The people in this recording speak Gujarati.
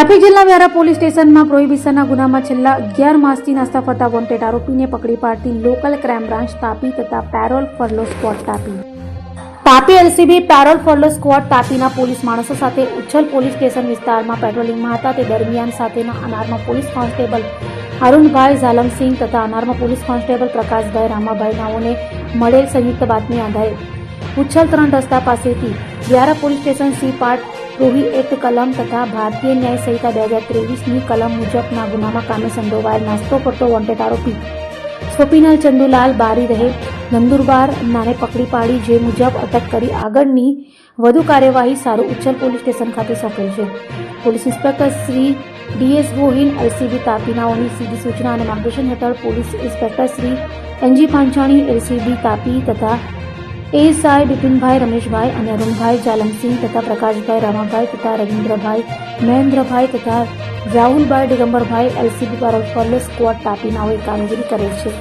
તાપી જિલ્લા વ્યારા પોલીસ સ્ટેશનમાં પ્રોહિબિશનના ગુનામાં છેલ્લા અગિયાર માસથી નાસ્તા ફરતા વોન્ટેડ આરોપીને પકડી પાડતી લોકલ ક્રાઇમ બ્રાન્ચ તાપી તથા parole furlough squad Tapi. Tapi LCB, parole furlough squad તાપીના police માણસો સાથે ઉચ્છલ પોલીસ સ્ટેશન વિસ્તારમાં પેટ્રોલિંગમાં હતા. તે દરમિયાન સાથેના અનારમાં પોલીસ કોન્સ્ટેબલ અરુણભાઈ ઝાલમસિંહ તથા અનારમાં પોલીસ કોન્સ્ટેબલ પ્રકાશભાઈ રામાભાઈ નાઓને મળેલ સંયુક્ત બાતમી આધારે ઉચ્છલ ત્રણ રસ્તા પાસેથી Vyara police station C part રોહી act કલમ તથા ભારતીય ન્યાય સંહિતા બે હજાર ત્રેવીસની કલમ મુજબના ગુનામાં કામે સંડોવાયેલ નાસ્તો કરતો વોન્ટેડ આરોપી. સોપીનાલ ચંદુલાલ બારી રહે. નંદુરબાર નાને પકડી પાડી જે મુજબ અટક કરી આગળની વધુ કાર્યવાહી સારું ઉચ્ચલ પોલીસ સ્ટેશન ખાતે સોંપેલ છે. Police inspector Shri DS Gohil, LCB તાપીનાઓની સીધી સૂચના અને માર્ગદર્શન હેઠળ police inspector Shri NG Panchani, LCB Tapi તથા એએસઆઈ બિપિનભાઈ રમેશભાઈ અને અરુણભાઈ જાલમસિંહ તથા પ્રકાશભાઈ રામાભાઈ તથા રવિન્દ્રભાઈ મહેન્દ્રભાઈ તથા રાહુલભાઈ દિગંબરભાઈ એલસીબી પર ફોલો સ્કવોડ તાપીનાઓએ કામગીરી કરેલ છે.